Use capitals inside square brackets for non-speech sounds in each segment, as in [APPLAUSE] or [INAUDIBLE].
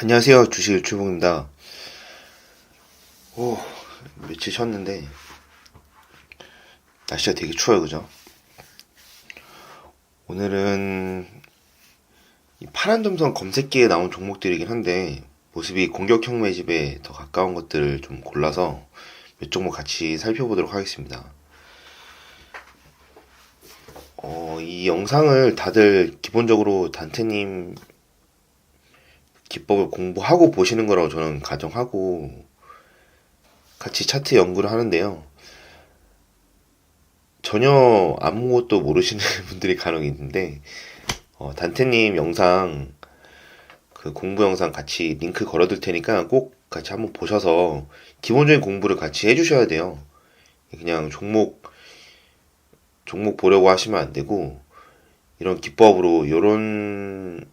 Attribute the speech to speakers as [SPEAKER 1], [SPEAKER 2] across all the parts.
[SPEAKER 1] 안녕하세요. 주식 유튜브입니다. 오, 며칠 쉬었는데, 날씨가 되게 추워요, 그죠? 오늘은 이 파란 점선 검색기에 나온 종목들이긴 한데, 모습이 공격형 매집에 더 가까운 것들을 좀 골라서 몇 종목 같이 살펴보도록 하겠습니다. 어, 이 영상을 다들 기본적으로 단테님 기법을 공부하고 보시는 거라고 저는 가정하고 같이 차트 연구를 하는데요. 전혀 아무것도 모르시는 [LAUGHS] 분들이 간혹 있는데 어, 단테님 영상 그 공부 영상 같이 링크 걸어둘 테니까 꼭 같이 한번 보셔서 기본적인 공부를 같이 해주셔야 돼요. 그냥 종목 종목 보려고 하시면 안 되고 이런 기법으로 이런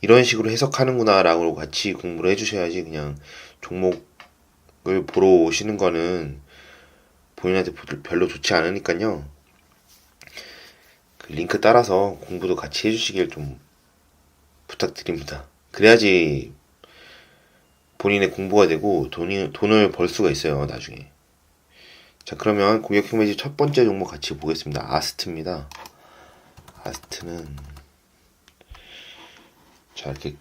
[SPEAKER 1] 이런 식으로 해석하는구나 라고 같이 공부를 해주셔야지 그냥 종목을 보러 오시는 거는 본인한테 별로 좋지 않으니까요. 그 링크 따라서 공부도 같이 해주시길 좀 부탁드립니다. 그래야지 본인의 공부가 되고 돈이, 돈을 벌 수가 있어요, 나중에. 자, 그러면 공격형 매직 첫 번째 종목 같이 보겠습니다. 아스트입니다. 아스트는 자 이렇게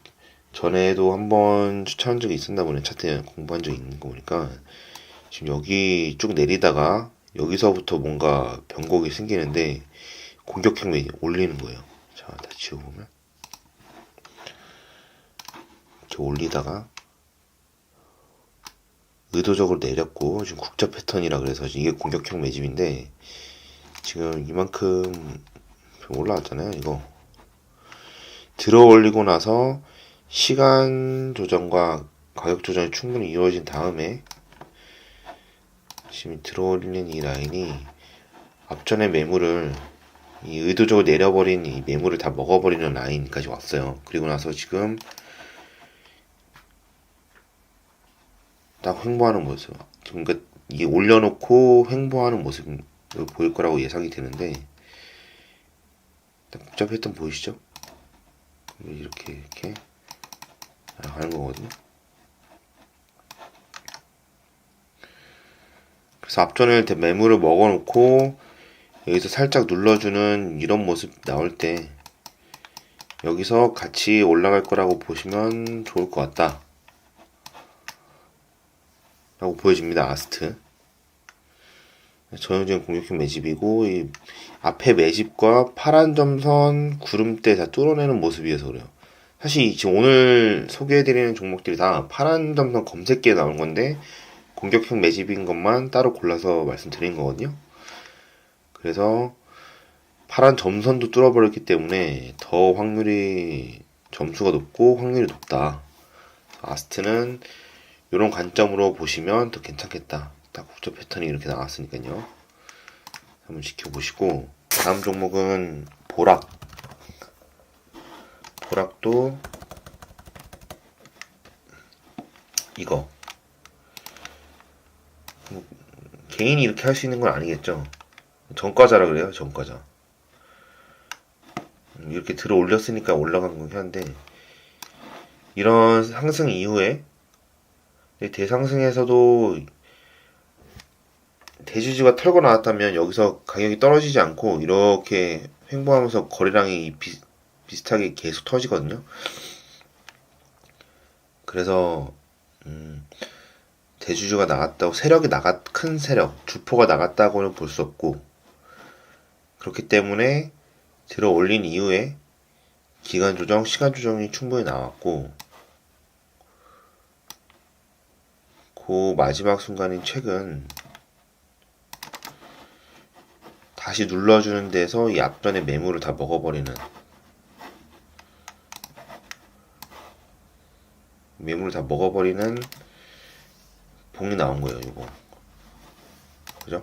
[SPEAKER 1] 전에도 한번 추천한 적이 있었나 보네. 차트 공부한 적이 있는 거 보니까. 지금 여기 쭉 내리다가 여기서부터 뭔가 변곡이 생기는데 공격형 메이 올리는 거예요. 자다 지워보면. 이렇게 올리다가 의도적으로 내렸고 지금 국자 패턴이라 그래서 이게 공격형 매집인데 지금 이만큼 올라왔잖아요 이거 들어 올리고 나서 시간 조정과 가격 조정이 충분히 이루어진 다음에 지금 들어 올리는 이 라인이 앞전의 매물을 이 의도적으로 내려버린 이 매물을 다 먹어버리는 라인까지 왔어요. 그리고 나서 지금 딱 횡보하는 모습. 지금 그 이게 올려놓고 횡보하는 모습을 보일 거라고 예상이 되는데 복잡 했던 보이시죠? 이렇게 이렇게 가는 거거든요. 그래서 앞전을 매물을 먹어놓고 여기서 살짝 눌러주는 이런 모습 나올 때 여기서 같이 올라갈 거라고 보시면 좋을 것 같다. 라고 보여집니다. 아스트. 전형적인 공격형 매집이고 이 앞에 매집과 파란 점선 구름대 다 뚫어내는 모습이어서 그래요. 사실 지금 오늘 소개해드리는 종목들이 다 파란 점선 검색기에 나온 건데 공격형 매집인 것만 따로 골라서 말씀드린 거거든요. 그래서 파란 점선도 뚫어버렸기 때문에 더 확률이 점수가 높고 확률이 높다. 아스트는 이런 관점으로 보시면 더 괜찮겠다. 딱 국저 패턴이 이렇게 나왔으니까요. 한번 지켜보시고 다음 종목은 보락. 보락도 이거 뭐, 개인이 이렇게 할 수 있는 건 아니겠죠. 전과자라 그래요. 전과자. 이렇게 들어 올렸으니까 올라간 거긴 한데 이런 상승 이후에 대상승에서도 대주주가 털고 나왔다면 여기서 가격이 떨어지지 않고 이렇게 횡보하면서 거래량이 비, 비슷하게 계속 터지거든요. 그래서 음, 대주주가 나갔다고 세력이 나갔 큰 세력 주포가 나갔다고는 볼 수 없고 그렇기 때문에 들어 올린 이후에 기간 조정, 시간 조정이 충분히 나왔고 그 마지막 순간인 최근 다시 눌러주는 데서 이 앞전에 매물을 다 먹어버리는. 매물을 다 먹어버리는 봉이 나온 거예요 이거. 그죠?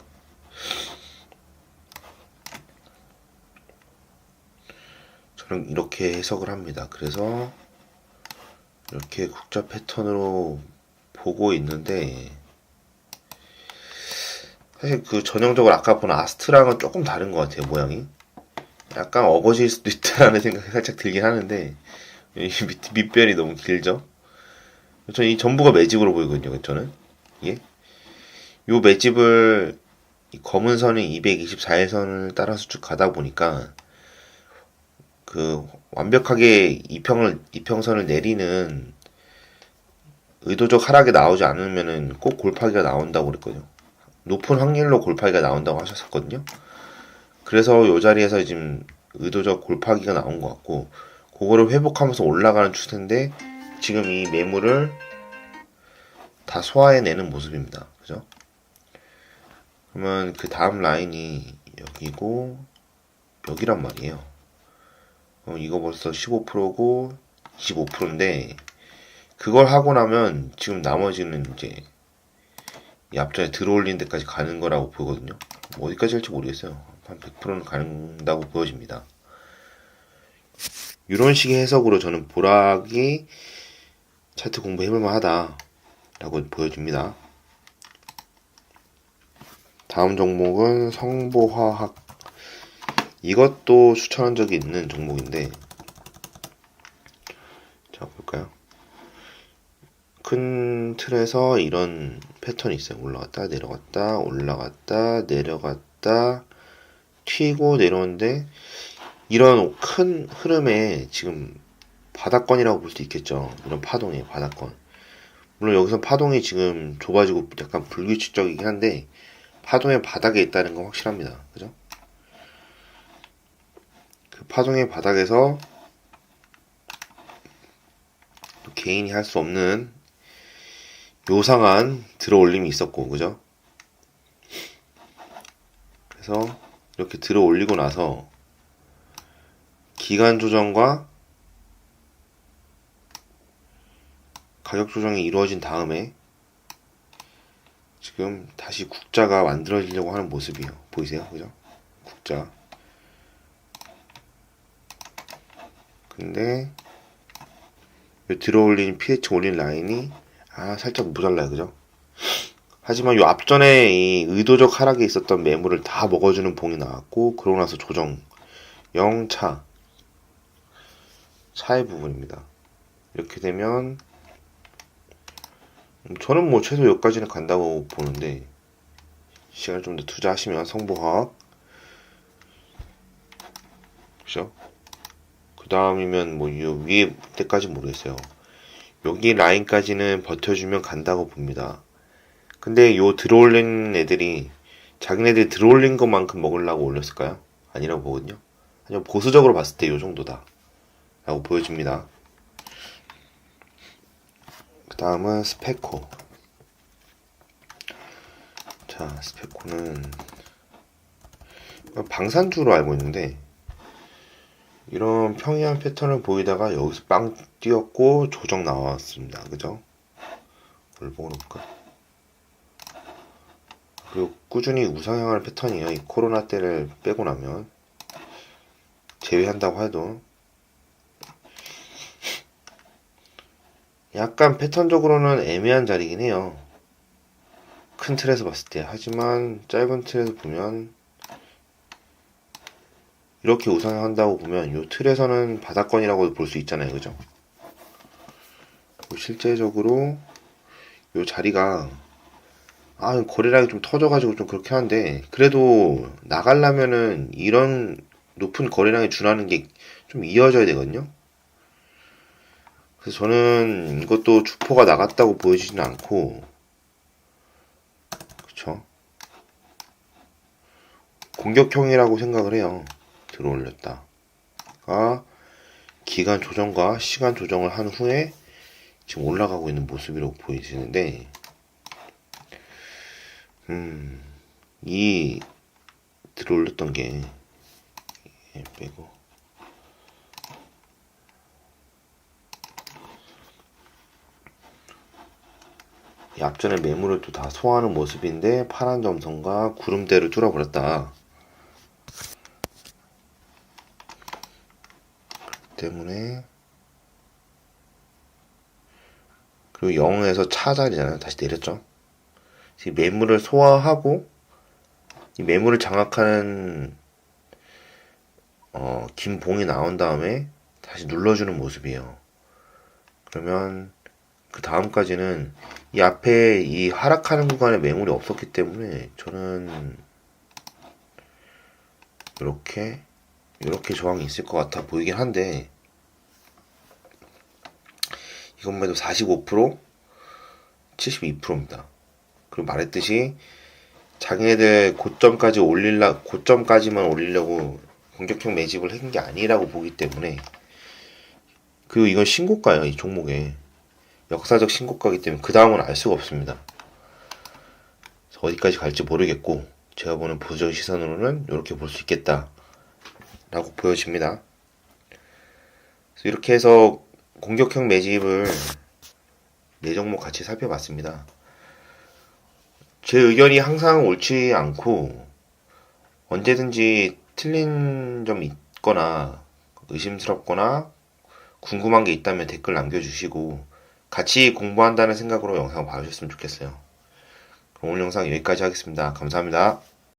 [SPEAKER 1] 저는 이렇게 해석을 합니다. 그래서 이렇게 국자 패턴으로 보고 있는데 사실 그 전형적으로 아까 본 아스트랑은 조금 다른 것 같아요 모양이 약간 어거지일 수도 있다라는 [LAUGHS] 생각이 살짝 들긴 하는데 이 밑, 밑별이 너무 길죠? 저는 이 전부가 매집으로 보이거든요, 저는. 이게. 요 매집을 이 검은 선이 224일선을 따라서 쭉 가다 보니까 그 완벽하게 이평을 이평선을 내리는 의도적 하락이 나오지 않으면은 꼭 골파기가 나온다고 그랬거든요. 높은 확률로 골파기가 나온다고 하셨었거든요. 그래서 요 자리에서 지금 의도적 골파기가 나온 것 같고 그거를 회복하면서 올라가는 추세인데 지금 이 매물을 다 소화해내는 모습입니다. 그죠? 그러면 그 다음 라인이 여기고 여기란 말이에요. 어, 이거 벌써 15%고 25%인데 그걸 하고 나면 지금 나머지는 이제 이 앞전에 들어올린 데까지 가는 거라고 보거든요. 뭐 어디까지 할지 모르겠어요. 한 100%는 가는다고 보여집니다. 이런 식의 해석으로 저는 보락이 차트 공부해볼만 하다라고 보여집니다. 다음 종목은 성보화학. 이것도 추천한 적이 있는 종목인데, 자, 볼까요? 큰 틀에서 이런 패턴이 있어요. 올라갔다, 내려갔다, 올라갔다, 내려갔다, 튀고 내려오는데, 이런 큰 흐름에 지금 바닥권이라고 볼 수 있겠죠. 이런 파동이 바닥권. 물론 여기서 파동이 지금 좁아지고 약간 불규칙적이긴 한데 파동의 바닥에 있다는 건 확실합니다. 그죠? 그 파동의 바닥에서 개인이 할 수 없는 요상한 들어올림이 있었고, 그죠? 그래서 이렇게 들어올리고 나서 기간 조정과 가격 조정이 이루어진 다음에 지금 다시 국자가 만들어지려고 하는 모습이에요. 보이세요? 그죠? 국자. 근데 들어올린 pH 올린 라인이 아 살짝 모자라요. 그죠? 하지만 요 앞전에 이 의도적 하락에 있었던 매물을 다 먹어주는 봉이 나왔고 그러고 나서 조정 0차 차의 부분입니다. 이렇게 되면 저는 뭐 최소 여기까지는 간다고 보는데 시간을 좀 더 투자하시면 성보화학 그죠? 그 다음이면 뭐 위에 때까지 모르겠어요. 여기 라인까지는 버텨주면 간다고 봅니다. 근데 요 들어올린 애들이 자기네들이 들어올린 것만큼 먹으려고 올렸을까요? 아니라고 보거든요. 아니면 보수적으로 봤을 때 요 정도다. 라고 보여집니다. 그 다음은 스페코. 자, 스페코는 방산주로 알고 있는데 이런 평이한 패턴을 보이다가 여기서 빵 뛰었고 조정 나왔습니다. 그죠? 뭘 보고 놓을까? 그리고 꾸준히 우상향하는 패턴이에요. 이 코로나 때를 빼고 나면 제외한다고 해도 약간 패턴적으로는 애매한 자리긴 해요. 큰 틀에서 봤을 때. 하지만 짧은 틀에서 보면 이렇게 우상한다고 보면 이 틀에서는 바닥권이라고 볼 수 있잖아요. 그죠? 실제적으로 이 자리가 아 거래량이 좀 터져가지고 좀 그렇게 하는데 그래도 나가려면은 이런 높은 거래량에 준하는 게 좀 이어져야 되거든요. 그래서 저는 이것도 주포가 나갔다고 보여지지는 않고 그쵸 공격형이라고 생각을 해요 들어올렸다 가 기간 조정과 시간 조정을 한 후에 지금 올라가고 있는 모습이라고 보이시는데 음 이 들어올렸던 게 빼고 이 앞전에 매물을 또 다 소화하는 모습인데 파란 점선과 구름대를 뚫어버렸다. 때문에 그리고 0에서 차 자리잖아요. 다시 내렸죠. 이 매물을 소화하고 이 매물을 장악하는 어, 긴 봉이 나온 다음에 다시 눌러주는 모습이에요. 그러면 그 다음까지는 이 앞에 이 하락하는 구간에 매물이 없었기 때문에 저는 이렇게 이렇게 저항이 있을 것 같아 보이긴 한데 이것만 해도 45% 72%입니다. 그리고 말했듯이 자기네들 고점까지 올릴라 고점까지만 올리려고 공격형 매집을 한 게 아니라고 보기 때문에 그리고 이건 신고가예요 이 종목에 역사적 신고가이기 때문에 그 다음은 알 수가 없습니다. 어디까지 갈지 모르겠고 제가 보는 보조 시선으로는 이렇게 볼 수 있겠다라고 보여집니다. 그래서 이렇게 해서 공격형 매집을 네 종목 같이 살펴봤습니다. 제 의견이 항상 옳지 않고 언제든지 틀린 점이 있거나 의심스럽거나 궁금한 게 있다면 댓글 남겨주시고 같이 공부한다는 생각으로 영상 봐주셨으면 좋겠어요. 오늘 영상 여기까지 하겠습니다. 감사합니다.